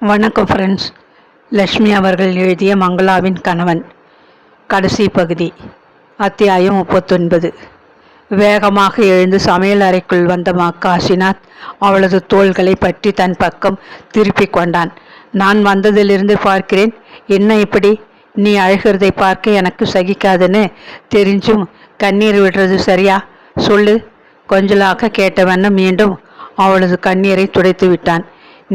வணக்கம் ஃப்ரெண்ட்ஸ் லக்ஷ்மி அவர்கள் எழுதிய மங்களாவின் கணவன். கடைசி பகுதி அத்தியாயம் முப்பத்தொன்பது. வேகமாக எழுந்து சமையல் அறைக்குள் வந்த மா அவளது தோள்களை பற்றி தன் பக்கம் திருப்பிக் கொண்டான். நான் வந்ததிலிருந்து பார்க்கிறேன். என்ன இப்படி? நீ அழுகிறதை பார்க்க எனக்கு சகிக்காதுன்னு தெரிஞ்சும் கண்ணீர் விடுறது சரியா? சொல்லு. கொஞ்சலாக கேட்டவண்ணம் மீண்டும் அவளது கண்ணீரை துடைத்து விட்டான்.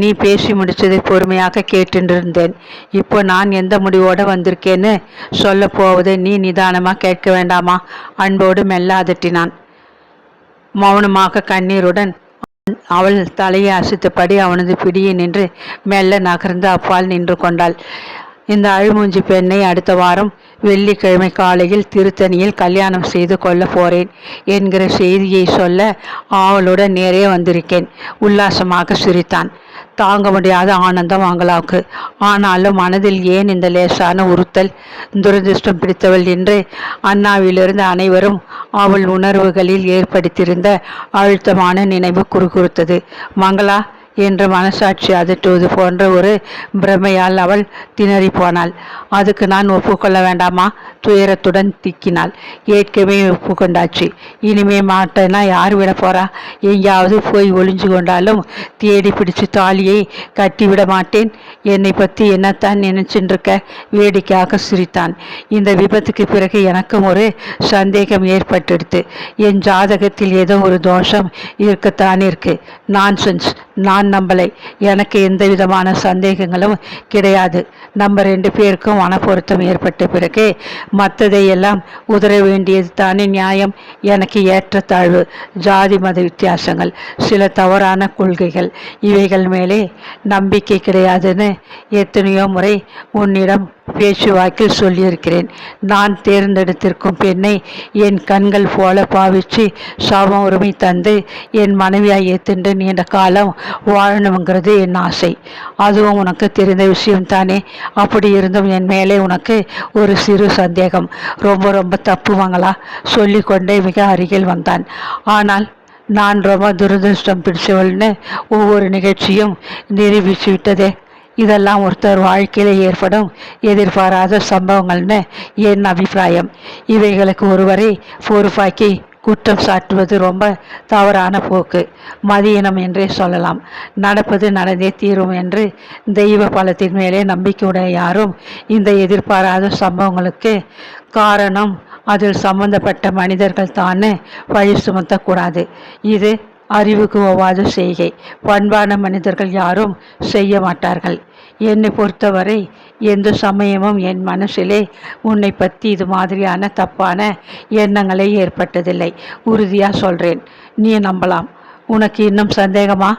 நீ பேசி முடிச்சதை பொறுமையாக கேட்டுருந்தேன். இப்போ நான் எந்த முடிவோடு வந்திருக்கேன்னு சொல்ல போவதை நீ நிதானமாக கேட்க வேண்டாமா? அன்போடு மெல்ல அதட்டினான். மௌனமாக கண்ணீருடன் அவள் தலையை அசைத்தபடி அவனது பிடியை நின்று மெல்ல நகர்ந்து அப்பால் நின்று கொண்டாள். இந்த அழுமூஞ்சி பெண்ணை அடுத்த வாரம் வெள்ளிக்கிழமை காலையில் திருத்தணியில் கல்யாணம் செய்து கொள்ள போறேன் என்கிற செய்தியை சொல்ல ஆவலுடன் நேரே வந்திருக்கேன். உல்லாசமாக சிரித்தான். தாங்க முடியாத ஆனந்தம் அவங்களாவுக்கு ஆனாலும் மனதில் ஏன் இந்த லேசான உறுத்தல் துரதிருஷ்டம் பிடித்தவள் என்று அண்ணாவிலிருந்து அனைவரும் அவள் உணர்வுகளில் ஏற்படுத்தியிருந்த அழுத்தமான நினைவு குறுகுறுத்தது. மங்களா என்று மனசாட்சி அதட்டுவது போன்ற ஒரு பிரமையால் அவள் திணறி போனாள். அதுக்கு நான் ஒப்புக்கொள்ள வேண்டாமா? துயரத்துடன் திக்கினாள். ஏற்கனவே ஒப்புக்கொண்டாச்சு. இனிமே மாட்டேன்னா யார் விட போறா? எங்கேயாவது போய் ஒளிஞ்சு கொண்டாலும் தேடி பிடிச்சு தாலியை கட்டிவிட மாட்டேன். என்னை பற்றி என்னத்தான் நினைச்சுட்டு வேடிக்கையாக சிரித்தான். இந்த விபத்துக்கு பிறகு எனக்கும் ஒரு சந்தேகம் ஏற்பட்டுடுத்து என் ஜாதகத்தில் ஏதோ ஒரு தோஷம் இருக்கத்தான் இருக்கு. நான்சென்ஸ் நான் நம்பலை. எனக்கு எந்த விதமான சந்தேகங்களும் கிடையாது. நம்ம ரெண்டு பேருக்கும் மனப்பொருத்தம் ஏற்பட்ட பிறகு மற்றதையெல்லாம் உதற வேண்டியது தானே நியாயம். எனக்கு ஏற்றத்தாழ்வு ஜாதி மத வித்தியாசங்கள் சில தவறான கொள்கைகள் இவைகள் மேலே நம்பிக்கை கிடையாதுன்னு எத்தனையோ முறை உன்னிடம் பேச்சுவாக்கில் சொல்லியிருக்கிறேன். நான் தேர்ந்தெடுத்திருக்கும் பெண்ணை என் கண்கள் போல பாவிச்சு சாப உரிமை தந்து என் மனைவியாக ஏத்துண்டு நீண்ட காலம் வாழணுங்கிறது என் ஆசை. அதுவும் உனக்கு தெரிந்த விஷயம் தானே. அப்படி இருந்தும் என் மேலே உனக்கு ஒரு சிறு சந்தேகம். ரொம்ப ரொம்ப தப்புவாங்களா சொல்லிக்கொண்டே மிக அருகில் வந்தான். ஆனால் நான் ரொம்ப துரதிருஷ்டம் பிடிச்சவள்னு ஒவ்வொரு நிகழ்ச்சியும் நிரூபிச்சு விட்டதே. இதெல்லாம் ஒருத்தர் வாழ்க்கையில் ஏற்படும் எதிர்பாராத சம்பவங்கள்னு என் அபிப்பிராயம். இவைகளுக்கு ஒருவரை பொறுப்பாக்கி குற்றம் சாட்டுவது ரொம்ப தவறான போக்கு. மதியினம் என்றே சொல்லலாம். நடப்பது நடந்தே தீரும் என்று தெய்வ பலத்தின் மேலே நம்பிக்கையுடைய யாரும் இந்த எதிர்பாராத சம்பவங்களுக்கு காரணம் அதில் சம்பந்தப்பட்ட மனிதர்கள் தானே வழி சுமத்தக்கூடாது. இது அறிவுக்கு ஒவ்வாத செய்கை. பண்பான மனிதர்கள் யாரும் செய்ய மாட்டார்கள். என்னை பொறுத்தவரை எந்த சமயமும் என் மனசிலே உன்னை பற்றி இது மாதிரியான தப்பான எண்ணங்களே ஏற்பட்டதில்லை. உறுதியாக சொல்கிறேன் நீ நம்பலாம். உனக்கு இன்னும் சந்தேகமா?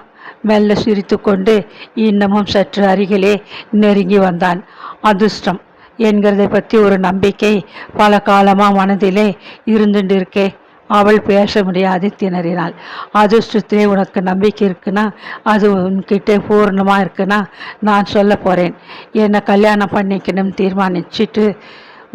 மெல்ல சிரித்து கொண்டு இன்னமும் சற்று அருகிலே நெருங்கி வந்தான். அதிர்ஷ்டம். என்கிறதை பற்றி ஒரு நம்பிக்கை பல காலமாக மனதிலே இருந்துட்டு இருக்கே அவள் பேச முடியாது திணறினாள் அதிர்ஷ்டத்திலே உனக்கு நம்பிக்கை இருக்குன்னா அது உன்கிட்ட பூர்ணமாக இருக்குன்னா நான் சொல்ல போகிறேன் என்னை கல்யாணம் பண்ணிக்கணும்னு தீர்மானிச்சுட்டு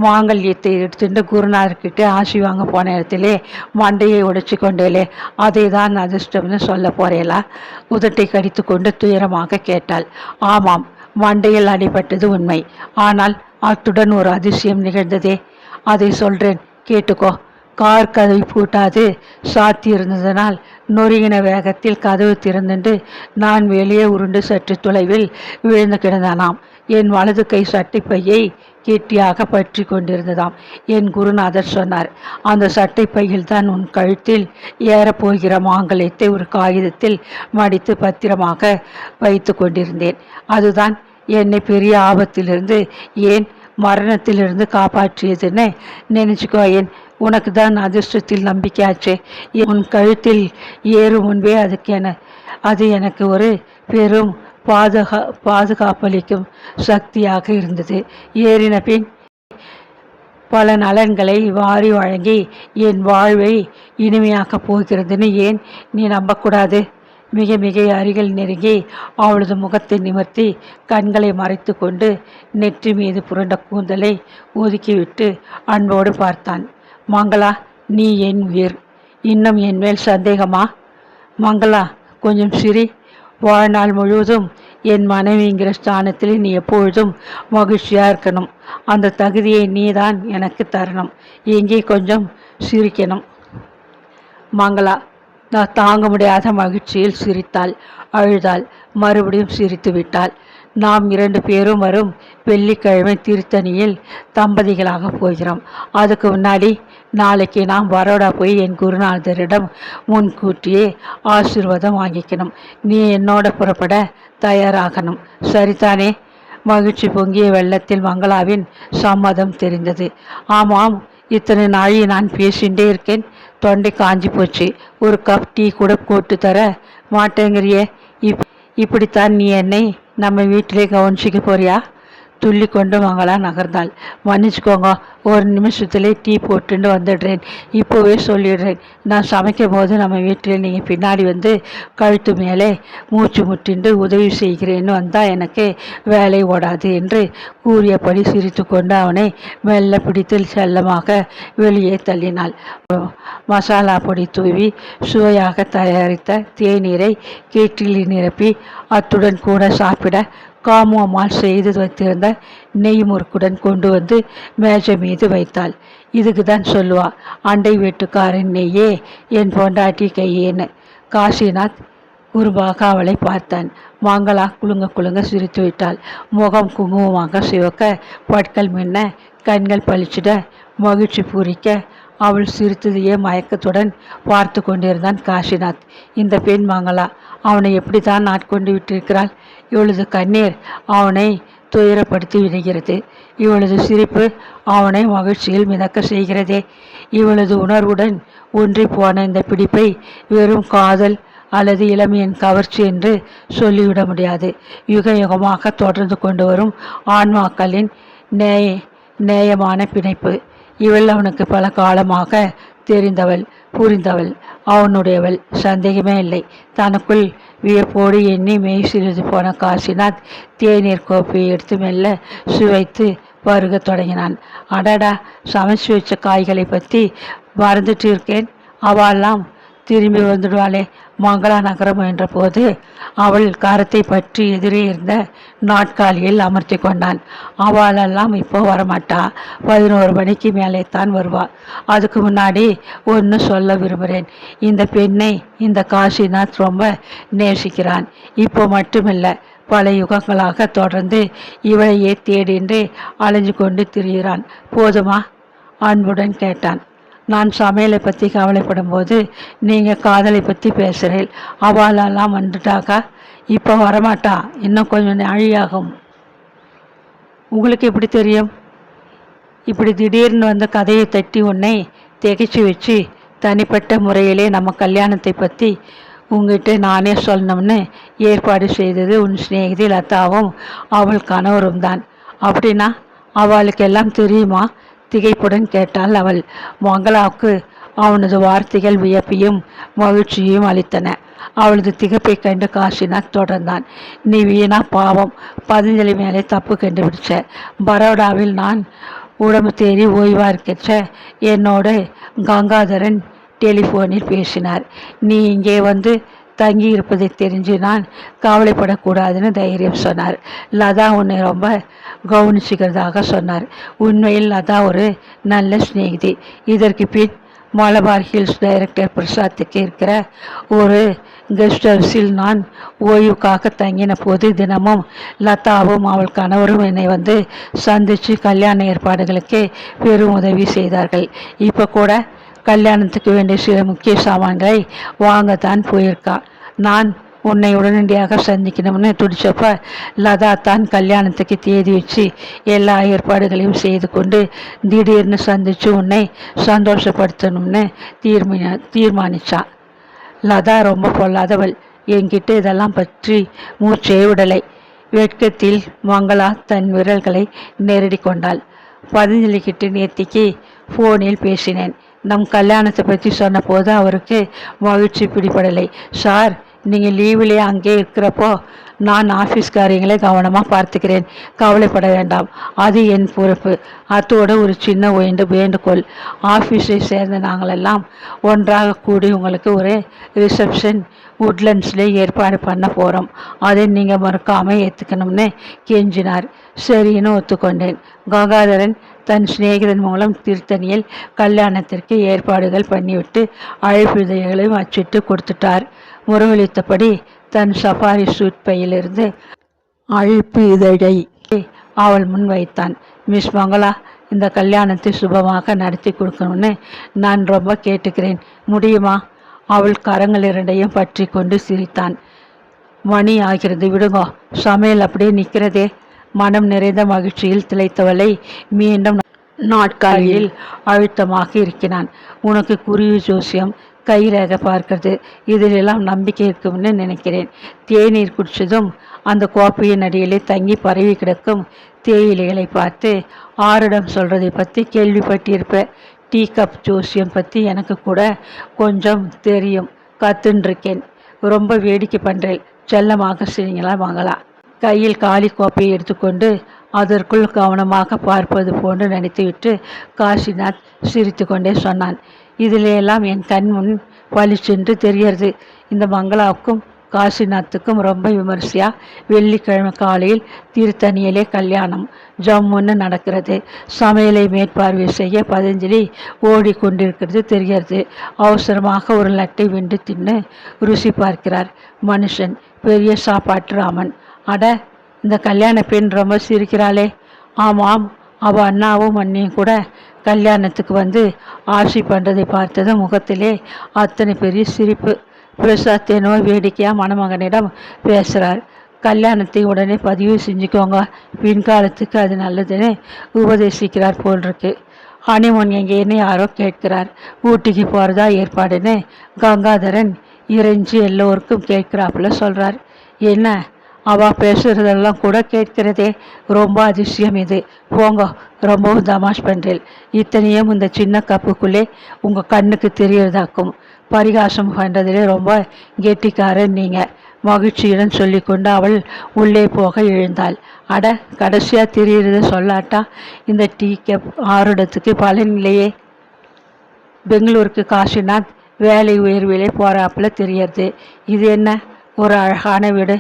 மாங்கல்யத்தை எடுத்துட்டு குருநாதர்கிட்ட ஆசி வாங்க போன இடத்திலே மண்டையை உடைச்சி கொண்டேலே அதை தான் அதிர்ஷ்டம்னு சொல்ல போறேலா? உதட்டை கடித்து கொண்டு துயரமாக கேட்டாள். ஆமாம் மண்டையில் அடிபட்டது உண்மை. ஆனால் அத்துடன் ஒரு அதிசயம் நிகழ்ந்ததே. அதை சொல்றேன். கேட்டுக்கோ. கார் கதவை பூட்டாது. சாத்தியிருந்ததனால் நொறுகின நொறுங்கின வேகத்தில் கதவு திறந்துண்டு நான் வெளியே உருண்டு சற்று தொலைவில் விழுந்து கிடந்தானாம். என் வலது கை சட்டை பையை கெட்டியாக பற்றி கொண்டிருந்ததாம். என் குருநாதர் சொன்னார் அந்த சட்டை பையில் தான் உன் கழுத்தில் ஏறப்போகிற மாங்கல்யத்தை ஒரு காகிதத்தில் மடித்து பத்திரமாக வைத்து கொண்டிருந்தேன். அதுதான் என்னை பெரிய ஆபத்திலிருந்து ஏன் மரணத்திலிருந்து காப்பாற்றியதுன்னு நினச்சிக்கோ என் உனக்கு தான் அதிர்ஷ்டத்தில் நம்பிக்கையாச்சு. உன் கழுத்தில் ஏறும் முன்பே அதுக்கு என அது எனக்கு ஒரு பெரும் பாதுகா பாதுகாப்பளிக்கும் சக்தியாக இருந்தது. ஏறின பின் பல நலன்களை வாரி வழங்கி என் வாழ்வை இனிமையாக்கப் போகிறதுன்னு ஏன் நீ நம்பக்கூடாது? மிக மிக அருகில் நெருங்கி அவளது முகத்தை நிமிர்த்தி கண்களை மறைத்து கொண்டு நெற்றி மீது புரண்ட கூந்தலை ஒதுக்கிவிட்டு அன்போடு பார்த்தான். மங்களா நீ என் உயிர். இன்னும் என் மேல் சந்தேகமா? மங்களா கொஞ்சம் சிரி. வாழ்நாள் முழுவதும் என் மனைவிங்கிற ஸ்தானத்தில் நீ எப்பொழுதும் மகிழ்ச்சியாக இருக்கணும். அந்த தகுதியை நீ தான் எனக்கு தரணும். எங்கே கொஞ்சம் சிரிக்கணும். மங்களா நான் தாங்க முடியாத மகிழ்ச்சியில் சிரித்தாள் அழுதாள் மறுபடியும் சிரித்து விட்டாள். நாம் இரண்டு பேரும் வரும் வெள்ளிக்கிழமை திருத்தணியில் தம்பதிகளாக போகிறோம். அதுக்கு முன்னாடி நாளைக்கு நாம் பரோடா போய் என் குருநாதரிடம் முன்கூட்டியே ஆசீர்வாதம் வாங்கிக்கணும். நீ என்னோட புறப்பட தயாராகணும். சரிதானே? மகிழ்ச்சி பொங்கிய வெள்ளத்தில் மங்களாவின் சம்மதம் தெரிந்தது. ஆமாம் இத்தனை நாளை நான் பேசிகிட்டே இருக்கேன். தொண்டை காஞ்சி போச்சு. ஒரு கப் டீ கூட போட்டு தர மாட்டேங்கிறியே. இப் இப்படித்தான் நீ என்னை நம்ம வீட்டிலே கவனிச்சிக்க போறியா? துள்ளி கொண்டு மங்களா நகர்ந்தாள். மன்னிச்சுக்கோங்க ஒரு நிமிஷத்துலேயே டீ போட்டுன்னு வந்துடுறேன். இப்போவே சொல்லிடுறேன். நான் சமைக்கும் போது நம்ம வீட்டில் நீங்கள் பின்னாடி வந்து கழுத்து மேலே மூச்சு முட்டிண்டு உதவி செய்கிறேன்னு வந்தால் எனக்கு வேலை ஓடாது என்று கூறியபடி சிரித்து கொண்டு அவனை மெல்ல பிடித்து செல்லமாக வெளியே தள்ளினாள். மசாலா பொடி தூவி சுவையாக தயாரித்த தேநீரை கேட்டில் நிரப்பி அத்துடன் கூட சாப்பிட காமு அம்மாள் செய்து வைத்திருந்த நெய் முறுக்குடன் கொண்டு வந்து மேஜை மீது வைத்தாள். இதுக்கு தான் சொல்லுவா அண்டை வீட்டுக்காரன் நெய்யே என் பொண்டாட்டி கையேன்னு. காசிநாத் குறும்பாக அவளை பார்த்தான். மாங்களா குலுங்க குலுங்க சிரித்து விட்டாள். முகம் குங்குமமாக சிவக்க பட்கள் மின்ன கண்கள் பளிச்சிட மகிழ்ச்சி பூரிக்க அவள் சிரித்ததையே மயக்கத்துடன் பார்த்து கொண்டிருந்தான் காசிநாத். இந்த பெண் மாங்களா அவனை எப்படி தான் நாட்கொண்டு விட்டிருக்கிறாள்? இவளது கண்ணீர் அவனை துயரப்படுத்தி விடுகிறது. இவளது சிரிப்பு அவனை மகிழ்ச்சியில் மிதக்க செய்கிறதே. இவளது உணர்வுடன் ஒன்றி போன இந்த பிடிப்பை வெறும் காதல் அல்லது இளமையின் கவர்ச்சி என்று சொல்லிவிட முடியாது. யுக யுகமாக தொடர்ந்து கொண்டு வரும் ஆன்மாக்களின் நேய நேயமான பிணைப்பு. இவள் அவனுக்கு பல காலமாக தெரிந்தவள் புரிந்தவள். அவனுடையவள். சந்தேகமே இல்லை. தனக்குள் வியப்போடு எண்ணி மெய் சிறிது போன காசிநாத் தேநீர் கோப்பையை எடுத்து மெல்ல சுவைத்து பருக தொடங்கினான். அடடா சமைச்சு வச்ச காய்களை பற்றி மறந்துட்டு இருக்கேன். அவெல்லாம் திரும்பி வந்துடுவாளே. மங்களா நகரம் என்ற போது அவள் கரத்தை பற்றி எதிரே இருந்த நாட்காலியில் அமர்த்தி கொண்டான். அவளெல்லாம் இப்போ வரமாட்டா. பதினோரு மணிக்கு மேலே தான் வருவாள் அதுக்கு முன்னாடி ஒன்று சொல்ல விரும்புகிறேன் இந்த பெண்ணை இந்த காசிநாத் ரொம்ப நேசிக்கிறான். இப்போ மட்டுமில்லை பல யுகங்களாக தொடர்ந்து இவளையே தேடின்றி அலைஞ்சு கொண்டு திரிகிறான். போதுமா? அன்புடன் கேட்டான். நான் சமையலை பற்றி கவலைப்படும் போது நீங்கள் காதலை பற்றி பேசுகிறேன் அவளெல்லாம் வந்துட்டாக்கா? இப்போ வரமாட்டா. இன்னும் கொஞ்சம் அழியாகும் உங்களுக்கு எப்படி தெரியும்? இப்படி திடீர்னு வந்து கதையை தட்டி உன்னை திகைச்சு வச்சு தனிப்பட்ட முறையிலே நம்ம கல்யாணத்தை பற்றி உங்ககிட்ட நானே சொல்லணும்னு ஏற்பாடு செய்தது உன் சிநேகிதி லதாவும் அவள் கணவரும் தான் அப்படின்னா அவளுக்கு எல்லாம் தெரியுமா? திகைப்புடன் கேட்டாள் அவள். மங்களாவுக்கு அவனது வார்த்தைகள் வியப்பையும் மகிழ்ச்சியையும் அளித்தன. அவளது திகப்பை கண்டு காசினா தொடர்ந்தான். நீ வீணா பாவம். பதஞ்சலி மேலே தப்பு கண்டுபிடிச்ச. பரோடாவில் நான் உடம்பு தேறி ஓய்வாக இருக்கச்ச என்னோட கங்காதரன் டெலிஃபோனில் பேசினார். நீ இங்கே வந்து தங்கி இருப்பதை தெரிஞ்சு நான் கவலைப்படக்கூடாதுன்னு தைரியம் சொன்னார். லதா உன்னை ரொம்ப கவனிச்சுக்கிறதாக சொன்னார். உண்மையில் லதா ஒரு நல்ல சிநேகிதி. இதற்கு பின் மலபார் ஹில்ஸ் டைரக்டர் பிரசாத்துக்கு இருக்கிற ஒரு கெஸ்ட் ஹவுஸில் நான் ஓய்வுக்காக தங்கின போது தினமும் லதாவும் அவள் கணவரும் என்னை வந்து சந்தித்து கல்யாண ஏற்பாடுகளுக்கு பெரும் உதவி செய்தார்கள். இப்போ கூட கல்யாணத்துக்கு வேண்டிய சில முக்கிய சாமான்களை வாங்கத்தான் போயிருக்கா. நான் உன்னை உடனடியாக சந்திக்கணும்னு துடிச்சப்ப லதா தான் கல்யாணத்துக்கு தேதி வச்சு எல்லா ஏற்பாடுகளையும் செய்து கொண்டு திடீர்னு சந்தித்து உன்னை சந்தோஷப்படுத்தணும்னு தீர்மான தீர்மானிச்சான் லதா ரொம்ப பொல்லாதவள். என்கிட்ட இதெல்லாம் பற்றி மூச்சே விடலை. வெட்கத்தில் மங்களா தன் விரல்களை நெருடி கொண்டாள் பதஞ்சலிக்கிட்டு நேத்திக்கு ஃபோனில் பேசினேன். நம் கல்யாணத்தை பற்றி சொன்னபோது அவருக்கு மகிழ்ச்சி பிடிப்படலை சார் நீங்கள் லீவிலே அங்கே இருக்கிறப்போ நான் ஆஃபீஸ் காரியங்களை கவனமாக பார்த்துக்கிறேன். கவலைப்பட வேண்டாம். அது என் பொறுப்பு. அத்தோடு ஒரு சின்ன வேண்டு வேண்டுகோள். ஆஃபீஸை சேர்ந்த நாங்களெல்லாம் ஒன்றாக கூடி உங்களுக்கு ஒரு ரிசப்ஷன் உட்லண்ட்ஸ்லேயே ஏற்பாடு பண்ண போகிறோம் அதை நீங்கள் மறக்காமல் ஏற்றுக்கணும்னு கெஞ்சினார். சரின்னு ஒத்துக்கொண்டேன். கங்காதரன் தன் சிநேகிதன் மூலம் திருத்தணியில் கல்யாணத்திற்கு ஏற்பாடுகள் பண்ணிவிட்டு அழைப்புதைகளையும் அச்சிட்டு கொடுத்துட்டார். முறவளித்தபடி தன் சஃபாரி சூட் பையிலிருந்து அழைப்பு இதழை அவள் முன் வைத்தான். மிஸ் மங்களா இந்த கல்யாணத்தை சுபமாக நடத்தி கொடுக்கணும்னு நான் ரொம்ப கேட்டுக்கிறேன். முடியுமா? அவள் கரங்கள் இரண்டையும் பற்றி கொண்டு சிரித்தான். மணி ஆகிறது விடுங்கோ. சமையல் அப்படியே நிற்கிறதே. மனம் நிறைந்த மகிழ்ச்சியில் திளைத்தவளை மீண்டும் நாட்காலியில் அழுத்தமாக இருக்கிறான். உனக்கு குருவி ஜோசியம் கைரேகை பார்க்கிறது. இதிலெல்லாம் நம்பிக்கை இருக்கும்னு நினைக்கிறேன். தேநீர் குடிச்சதும் அந்த கோப்பையின் அடியிலே தங்கி பரவி கிடக்கும் தேயிலைகளை பார்த்து ஆரிடம் சொல்கிறதை பற்றி கேள்விப்பட்டிருப்ப. டீ கப் ஜோசியம் பற்றி எனக்கு கூட கொஞ்சம் தெரியும். கத்துன்ருக்கேன் ரொம்ப வேடிக்கை பண்ணுறேன் செல்லமாக சிரிங்களா வாங்கலாம். கையில் காலி கோப்பையை எடுத்துக்கொண்டு அதற்குள் கவனமாக பார்ப்பது போன்று நினைத்துவிட்டு காசிநாத் சிரித்து கொண்டே சொன்னான். இதிலெல்லாம் என் கண் முன் சென்று தெரியறது இந்த மங்களாவுக்கும் காசிநாத்துக்கும் ரொம்ப விமர்சையாக வெள்ளிக்கிழமை காலையில் திருத்தணியிலே கல்யாணம். ஜம்முன்னு நடக்கிறது. சமையலை மேற்பார்வை செய்ய பதஞ்சலி ஓடிக்கொண்டிருக்கிறது தெரிகிறது. அவசரமாக ஒரு லட்டை வெண்டு தின்னு ருசி பார்க்கிறார். மனுஷன் பெரிய சாப்பாட்டு ராமன். அட இந்த கல்யாண பெண் ரொம்ப சிரிக்கிறாளே ஆமாம் அவள் அண்ணாவும் அண்ணியும் கூட கல்யாணத்துக்கு வந்து ஆட்சி பண்ணுறதை பார்த்ததும் முகத்திலே அத்தனை பெரிய சிரிப்பு. பிரசாத்தேனோ வேடிக்கையாக மணமகனிடம் பேசுகிறார் கல்யாணத்தை உடனே பதிவு செஞ்சுக்கோங்க. பின்காலத்துக்கு அது நல்லதுன்னு உபதேசிக்கிறார் போல் இருக்கு ஹனிமூன் எங்கேன்னு யாரோ கேட்கிறார். ஊட்டிக்கு போகிறதா ஏற்பாடுன்னு கங்காதரன் இறைஞ்சி எல்லோருக்கும் கேட்குறாப்புல சொல்கிறார் என்ன அவள் பேசுகிறதெல்லாம் கூட கேட்கிறதே ரொம்ப அதிசயம் இது. போங்க ரொம்பவும் தமாஷ் பண்ணுறேன் இத்தனையும் இந்த சின்ன கப்புக்குள்ளே உங்கள் கண்ணுக்கு தெரியறதாக்கும் பரிகாசம் பண்ணுறதுலே ரொம்ப கெட்டிக்காரன் நீங்கள் மகிழ்ச்சியுடன் சொல்லிக்கொண்டு அவள் உள்ளே போக எழுந்தாள். அட கடைசியாக தெரிகிறத சொல்லாட்டா? இந்த டீ கப் ஆறுடத்துக்கு பலனில்லையே பெங்களூருக்கு காசிநாத் வேலை உயர்விலே போகிறாப்புல தெரியறது. இது என்ன? ஒரு அழகான வீடு.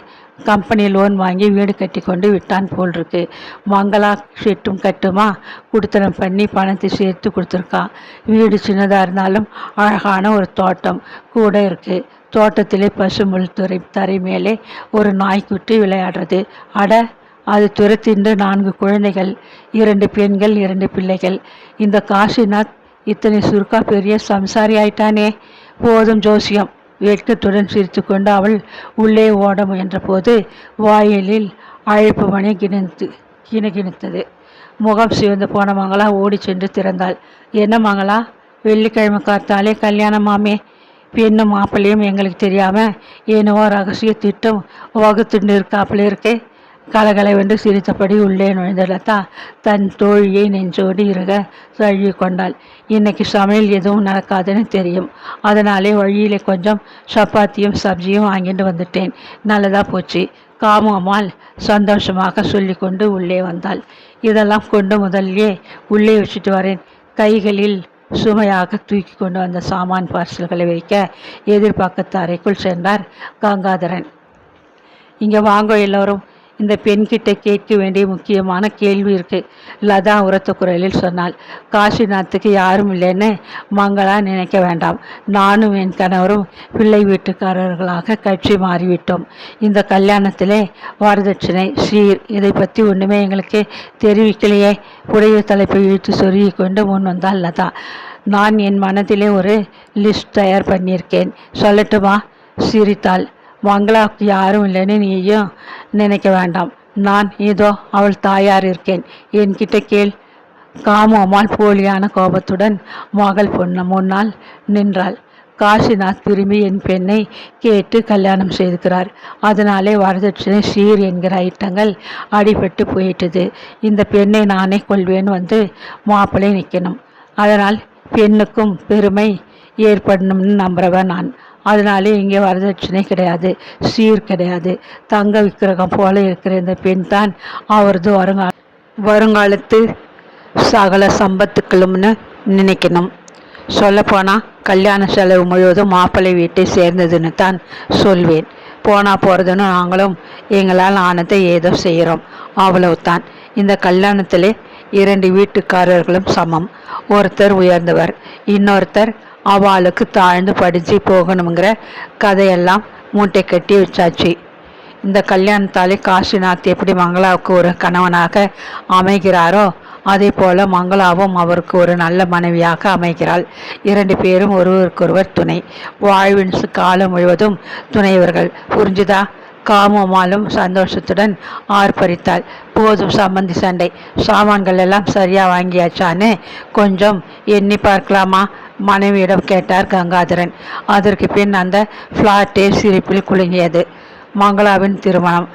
கம்பெனி லோன் வாங்கி வீடு கட்டி கொண்டு விட்டான் போல் இருக்கு மங்களா ஷெட்டும் கட்டுமா? குடுத்தனம் பண்ணி பணத்தை சேர்த்து கொடுத்துருக்கான். வீடு சின்னதாக இருந்தாலும் அழகான ஒரு தோட்டம் கூட இருக்குது தோட்டத்திலே பசுமுள் துறை தரை மேலே ஒரு நாய்க்குட்டி விளையாடுறது. அட அது துரத்தின்று நான்கு குழந்தைகள் இரண்டு பெண்கள் இரண்டு பிள்ளைகள். இந்த காசிநாத் இத்தனை சுருக்கா பெரிய சம்சாரி ஆயிட்டானே. போதும் ஜோசியம். வெட்கத்துடன் சிரித்துக்கொண்டு அவள் உள்ளே ஓட முயன்றபோது வாயிலில் அழைப்பு மணி கிணத்து கிணகிணித்தது முகம் சிவந்து போன மங்களா ஓடி சென்று திறந்தாள். என்ன மங்களா? வெள்ளிக்கிழமை காத்தாலே கல்யாணமாமே பெண்ணும் மாப்பிள்ளையும் எங்களுக்கு தெரியாமல் ஏனோ ரகசிய திட்டம் வகுத்துட்டு இருக்காப்புல இருக்கே. கலகலவென்று சிரித்தபடி உள்ளே நுழைந்த லதா தன் தோழியை நெஞ்சோடு இருக தழுவி கொண்டாள். இன்னைக்கு சமையல் எதுவும் நடக்காதுன்னு தெரியும். அதனாலே வழியிலே கொஞ்சம் சப்பாத்தியும் சப்ஜியும் வாங்கிட்டு வந்துட்டேன். நல்லதாக போச்சு. காமு அம்மாள் சந்தோஷமாக சொல்லிக்கொண்டு உள்ளே வந்தாள். இதெல்லாம் கொண்டு முதல்லே உள்ளே வச்சுட்டு வரேன். கைகளில் சுமையாக தூக்கி கொண்டு வந்த சாமான் பார்சல்களை வைக்க எதிர்பார்க்கத்த அறைக்குள் சென்றார் கங்காதரன். இங்கே வாங்க எல்லோரும். இந்த பெண்கிட்ட கேட்க வேண்டிய முக்கியமான கேள்வி இருக்குது லதா உரத்த குரலில் சொன்னாள். காசிநாத்துக்கு யாரும் இல்லைன்னு மங்களா நினைக்க வேண்டாம். நானும் என் கணவரும் பிள்ளை வீட்டுக்காரர்களாக கட்சி மாறிவிட்டோம். இந்த கல்யாணத்திலே வரதட்சணை சீர் இதை பற்றி ஒன்றுமே எங்களுக்கு தெரிவிக்கலையே. புடைய தலைப்பை இழுத்து சொருகி கொண்டு முன் வந்தால் லதா. நான் என் மனதிலே ஒரு லிஸ்ட் தயார் பண்ணியிருக்கேன். சொல்லட்டுமா? சிரித்தாள். மங்களாவுக்கு யாரும் இல்லைன்னு நீயும் நினைக்க வேண்டாம். நான் ஏதோ அவள் தாயார் இருக்கேன். என்கிட்ட கேள். காமு அம்மாள் போலியான கோபத்துடன் மகள் பொண்ணு முன்னால் நின்றாள். காசிநாத் திரும்பி என் பெண்ணை கேட்டு கல்யாணம் செய்துக்கிறார். அதனாலே வரதட்சணை சீர் என்கிற ஐட்டங்கள் அடிபட்டு போயிட்டது. இந்த பெண்ணை நானே கொள்வேன் வந்து மாப்பிள்ளை நிற்கணும் அதனால் பெண்ணுக்கும் பெருமை ஏற்படணும்னு நம்புறவன் நான். அதனாலே இங்கே வரதட்சணை கிடையாது சீர் கிடையாது. தங்க விக்கிரகம் போல இருக்கிற இந்த பெண் தான் அவரது வருங்கால வருங்காலத்து சகல சம்பத்துக்களும்னு நினைக்கணும். சொல்லப்போனால் கல்யாண செலவு முழுவதும் மாப்பிள்ளை வீட்டை சேர்ந்ததுன்னு தான் சொல்வேன். போனால் போகிறதுன்னு நாங்களும் எங்களால் ஆனத்தை ஏதோ செய்கிறோம். அவ்வளவுதான். இந்த கல்யாணத்திலே இரண்டு வீட்டுக்காரர்களும் சமம். ஒருத்தர் உயர்ந்தவர் இன்னொருத்தர் அவளுக்கு தாழ்ந்து படித்து போகணுங்கிற கதையெல்லாம் மூட்டை கட்டி வச்சாச்சு. இந்த கல்யாணத்தாலே காசிநாத் எப்படி மங்களாவுக்கு ஒரு கணவனாக அமைகிறாரோ அதே போல மங்களாவும் அவருக்கு ஒரு நல்ல மனைவியாக அமைகிறாள். இரண்டு பேரும் ஒருவருக்கொருவர் துணை. வாழ்வின் காலம் முழுவதும் துணைவர்கள். புரிஞ்சுதா? காமமாலும் சந்தோஷத்துடன் ஆர்ப்பரித்தாள். போதும் சம்பந்தி சண்டை. சாமான்கள் எல்லாம் சரியா வாங்கியாச்சான்னு கொஞ்சம் எண்ணி பார்க்கலாமா? மனைவியிடம் கேட்டார் கங்காதரன். அதற்கு பின் அந்த ஃப்ளாட்டே சிரிப்பில் குலுங்கியது. மங்களாவின் திருமணம்.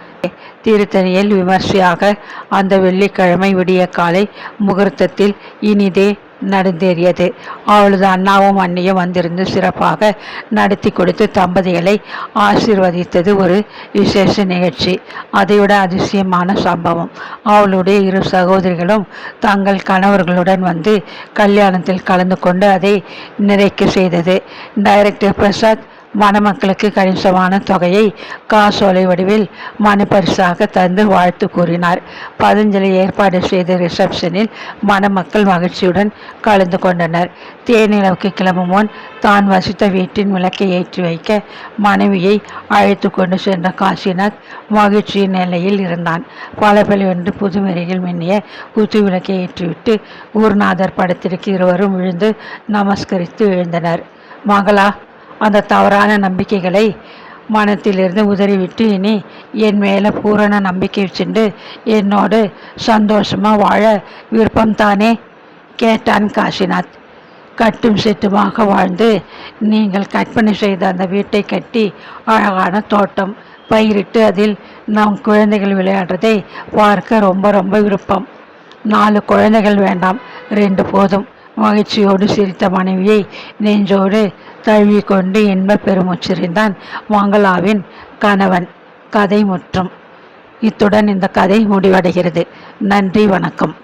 திருத்தணியில் விமர்சையாக அந்த வெள்ளிக்கிழமை விடிய காலை முகூர்த்தத்தில் இனிதே நடந்தேறியது. அவளது அண்ணாவும் அண்ணியும் வந்திருந்து சிறப்பாக நடத்தி கொடுத்து தம்பதிகளை ஆசிர்வதித்தது ஒரு விசேஷ நிகழ்ச்சி. அதைவிட அதிசயமான சம்பவம். அவளுடைய இரு சகோதரிகளும் தங்கள் கணவர்களுடன் வந்து கல்யாணத்தில் கலந்து கொண்டு அதை நிறைக்க செய்தது. டைரக்டர் பிரசாத் மணமக்களுக்கு கணிசமான தொகையை காசோலை வடிவில் மனப்பரிசாக தந்து வாழ்த்து கூறினார். பதஞ்சலி ஏற்பாடு செய்த ரிசப்ஷனில் மணமக்கள் மகிழ்ச்சியுடன் கலந்து கொண்டனர். தேனிலவுக்கு கிளம்பும் முன் தான் வசித்த வீட்டின் விளக்கை ஏற்றி வைக்க மனைவியை அழைத்து கொண்டு சென்ற காசிநாத் மகிழ்ச்சியின் நிலையில் இருந்தான். பல பலவென்று புதுமறையில் மின்னிய குத்து விளக்கை ஏற்றிவிட்டு குருநாதர் படத்திற்கு இருவரும் விழுந்து நமஸ்கரித்து எழுந்தனர். மகளா அந்த தவறான நம்பிக்கைகளை மனத்திலிருந்து உதறிவிட்டு இனி என் மேலே பூரண நம்பிக்கை வச்சுண்டு என்னோடு சந்தோஷமாக வாழ விருப்பம் தானே? கேட்டான் காசிநாத். கட்டும் செட்டுமாக வாழ்ந்து நீங்கள் கற்பனை செய்த அந்த வீட்டை கட்டி அழகான தோட்டம் பயிரிட்டு அதில் நம் குழந்தைகள் விளையாடுறதை பார்க்க ரொம்ப ரொம்ப விருப்பம். நாலு குழந்தைகள் வேண்டாம் ரெண்டு போதும். மகிழ்ச்சியோடு சிரித்த மனைவியை நெஞ்சோடு தழுவிக்கொண்டு இன்ப பெருமுச்சிருந்தான் மங்களாவின் கணவன். கதை முற்றும். இத்துடன் இந்த கதை முடிவடைகிறது. நன்றி வணக்கம்.